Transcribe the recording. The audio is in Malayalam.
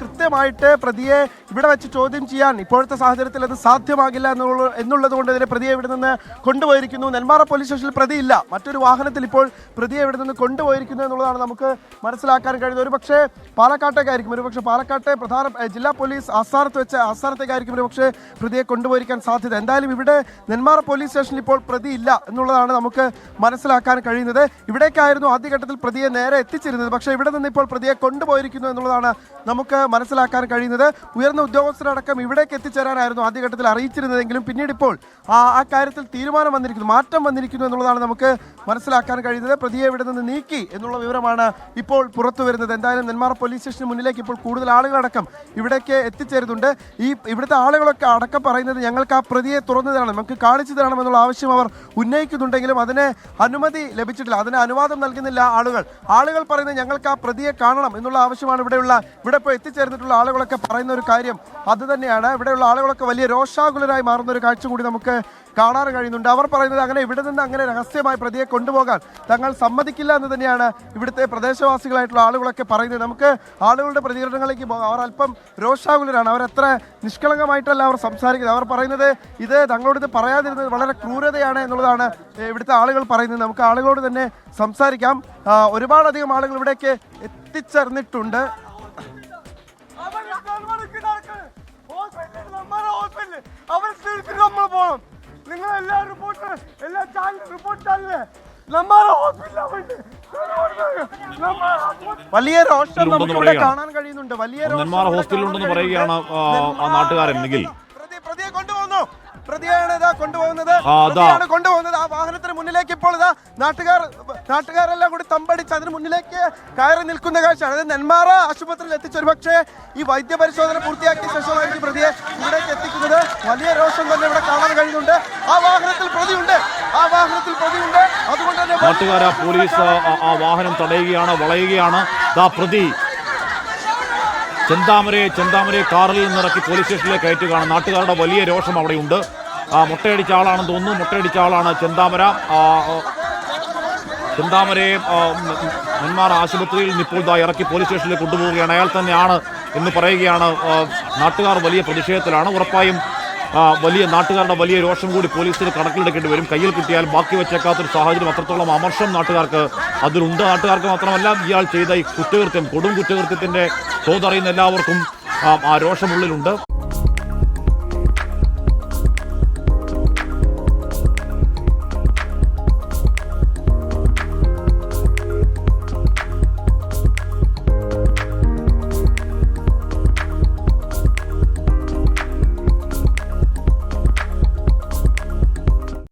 കൃത്യമായിട്ട് പ്രതിയെ ഇവിടെ വെച്ച് ചോദ്യം ചെയ്യാൻ ഇപ്പോഴത്തെ സാഹചര്യത്തിൽ അത് സാധ്യമാകില്ല എന്നുള്ള എന്നുള്ളത് കൊണ്ട് ഇതിനെ പ്രതിയെ ഇവിടെ നിന്ന് കൊണ്ടുപോയിരിക്കുന്നു. നെന്മാറ പോലീസ് സ്റ്റേഷനിൽ പ്രതിയില്ല മറ്റൊരു വാഹനത്തിൽ ഇപ്പോൾ പ്രതിയെ ഇവിടെ നിന്ന് കൊണ്ടുപോയിരിക്കുന്നു എന്നുള്ളതാണ് നമുക്ക് മനസ്സിലാക്കാൻ കഴിയുന്നത്. ഒരു പക്ഷേ പാലക്കാട്ടേക്കായിരിക്കും. ഒരു പക്ഷേ പാലക്കാട്ടെ പ്രധാന ജില്ലാ പോലീസ് ആസ്ഥാനത്ത് വെച്ച ആസ്ഥാനത്തേക്കായിരിക്കും ഒരു പക്ഷേ പ്രതിയെ കൊണ്ടുപോയിരിക്കാൻ സാധ്യത. എന്തായാലും ഇവിടെ നെന്മാറ പോലീസ് സ്റ്റേഷനിൽ ഇപ്പോൾ പ്രതിയില്ല എന്നുള്ളതാണ് നമുക്ക് മനസ്സിലാക്കാൻ കഴിയുന്നത്. ഇവിടേക്കായിരുന്നു ആദ്യഘട്ടത്തിൽ പ്രതിയെ നേരെ എത്തിച്ചിരുന്നത്. പക്ഷേ ഇവിടെ നിന്ന് ഇപ്പോൾ പ്രതിയെ കൊണ്ടുപോയിരിക്കുന്നു എന്നുള്ളതാണ് നമുക്ക് മനസ്സിലാക്കാൻ കഴിയുന്നത്. ഉയർന്ന ഉദ്യോഗസ്ഥരടക്കം ഇവിടേക്ക് എത്തിച്ചേരാനായിരുന്നു ആദ്യഘട്ടത്തിൽ അറിയിച്ചിരുന്നതെങ്കിലും പിന്നീട് ഇപ്പോൾ ആ കാര്യത്തിൽ തീരുമാനം വന്നിരിക്കുന്നു മാറ്റം വന്നിരിക്കുന്നു എന്നുള്ളതാണ് നമുക്ക് മനസ്സിലാക്കാൻ കഴിയുന്നത്. പ്രതിയെ ഇവിടെ നിന്ന് നീക്കി എന്നുള്ള വിവരമാണ് ഇപ്പോൾ പുറത്തു വരുന്നത്. എന്തായാലും നെന്മാറ പോലീസ് സ്റ്റേഷന് മുന്നിലേക്ക് ഇപ്പോൾ കൂടുതൽ ആളുകളടക്കം ഇവിടേക്ക് എത്തിച്ചേരുന്നുണ്ട്. ഈ ഇവിടുത്തെ ആളുകളൊക്കെ അടക്കം പറയുന്നത് ഞങ്ങൾക്ക് ആ പ്രതിയെ തുറന്നു തരണം നമുക്ക് കാണിച്ചു തരണം എന്നുള്ള ആവശ്യം അവർ ഉന്നയിക്കുന്നുണ്ടെങ്കിലും അതിന് അനുമതി ലഭിച്ചിട്ടില്ല. അതിന് അനുവാദം നൽകുന്നില്ല ആളുകൾ. ആളുകൾ പറയുന്നത് ഞങ്ങൾക്ക് ആ പ്രതിയെ കാണണം എന്നുള്ള ആവശ്യമാണ് ഇവിടെയുള്ള ഇവിടെ ഇപ്പോൾ എത്തിച്ചേർന്നിട്ടുള്ള ആളുകളൊക്കെ പറയുന്ന ഒരു കാര്യം അത് തന്നെയാണ്. ഇവിടെയുള്ള ആളുകളൊക്കെ വലിയ രോഷാകുലരായി മാറുന്ന ഒരു കാഴ്ച കൂടി നമുക്ക് കാണാൻ കഴിയുന്നുണ്ട്. അവർ പറയുന്നത് അങ്ങനെ ഇവിടെ നിന്ന് അങ്ങനെ രഹസ്യമായി പ്രതിയെ കൊണ്ടുപോകാൻ തങ്ങൾ സമ്മതിക്കില്ല എന്ന് തന്നെയാണ് ഇവിടുത്തെ പ്രദേശവാസികളായിട്ടുള്ള ആളുകളൊക്കെ പറയുന്നത്. നമുക്ക് ആളുകളുടെ പ്രതികരണങ്ങളിലേക്ക് പോകാം. അവർ അല്പം രോഷാകുലരാണ്. അവർ എത്ര നിഷ്കളങ്കമായിട്ടല്ല അവർ സംസാരിക്കുന്നത്. അവർ പറയുന്നത് ഇത് തങ്ങളോട് ഇത് പറയാതിരുന്നത് വളരെ ക്രൂരതയാണ് എന്നുള്ളതാണ് ഇവിടുത്തെ ആളുകൾ പറയുന്നത്. നമുക്ക് ആളുകളോട് തന്നെ സംസാരിക്കാം. ഒരുപാടധികം ആളുകൾ ഇവിടേക്ക് എത്തിച്ചേർന്നിട്ടുണ്ട്. എല്ലാ റിപ്പോർട്ട് എല്ലാ ചാനൽ റിപ്പോർട്ട് ചാനൽ വലിയ രോഷം ഉണ്ടെന്ന് നമുക്ക് കാണാൻ കഴിയുന്നുണ്ട്. വലിയ ഹോസ്റ്റലിലുണ്ടെന്ന് പറയുകയാണ് ആ, നാട്ടുകാരൻ നിഖിൽ. പ്രതി പ്രതിയെ കൊണ്ടുപോകുന്നു പ്രതിയാണ് ഇതാ കൊണ്ടുപോകുന്നത്. പ്രതിയാണ് കൊണ്ടുപോകുന്നത്. ആ വാഹനത്തിന് മുന്നിലേക്ക് ഇപ്പോൾ ഇതാ നാട്ടുകാർ നാട്ടുകാരെല്ലാം കൂടി തമ്പടിച്ച് അതിന് മുന്നിലേക്ക് കയറി നിൽക്കുന്ന കാഴ്ചയാണ് അത് നെന്മാറ ആശുപത്രിയിൽ എത്തിച്ചൊരു പക്ഷേ ഈ വൈദ്യപരിശോധന പൂർത്തിയാക്കിയ ശേഷമായിരിക്കും പ്രതിയെ ഇവിടേക്ക് എത്തിക്കുന്നത്. വലിയ രോഷം തന്നെ ഇവിടെ കാണാൻ കഴിയുന്നുണ്ട് ആ വാഹനത്തിൽ പ്രതിയുണ്ട്. ആ വാഹനത്തിൽ പ്രതിയുണ്ട്. അതുകൊണ്ട് തന്നെ നാട്ടുകാര പോലീസ് ആ- ആ വാഹനം തടയുകയാണ് വളയുകയാണ്. ദാ പ്രതി. ചെന്താമരയെ ചെന്താമരയെ കാറിൽ നിന്നിറക്കി പോലീസ് സ്റ്റേഷനിലേക്ക് കയറ്റുകയാണ്. നാട്ടുകാരുടെ വലിയ രോഷം അവിടെയുണ്ട്. ആ മുട്ടയടിച്ച ആളാണെന്ന് തോന്നുന്നു. മുട്ടയടിച്ച ആളാണ് ചെന്താമര. ആ, ആ, ചെന്താമരയെ ആ, ആശുപത്രിയിൽ നിന്ന് ഇപ്പോൾ ദാ ഇറക്കി പോലീസ് സ്റ്റേഷനിലേക്ക് കൊണ്ടുപോവുകയാണ്. അയാൾ തന്നെയാണ് എന്ന് പറയുകയാണ് ആ, നാട്ടുകാർ വലിയ പ്രതിഷേധത്തിലാണ്. ഉറപ്പായും ആ, വലിയ നാട്ടുകാരുടെ വലിയ രോഷം കൂടി പോലീസിന് കണക്കിലെടുക്കേണ്ടി വരും. കയ്യിൽ കിട്ടിയാൽ ബാക്കി വെച്ചേക്കാത്തൊരു സാഹചര്യം അത്രത്തോളം അമർഷം നാട്ടുകാർക്ക്. അതിലുണ്ട് നാട്ടുകാർക്ക് മാത്രമല്ല ഇയാൾ ചെയ്ത ഈ കുറ്റകൃത്യം കൊടും കുറ്റകൃത്യത്തിന്റെ തോതറിയുന്ന എല്ലാവർക്കും ആ, രോഷമുള്ളിലുണ്ട്.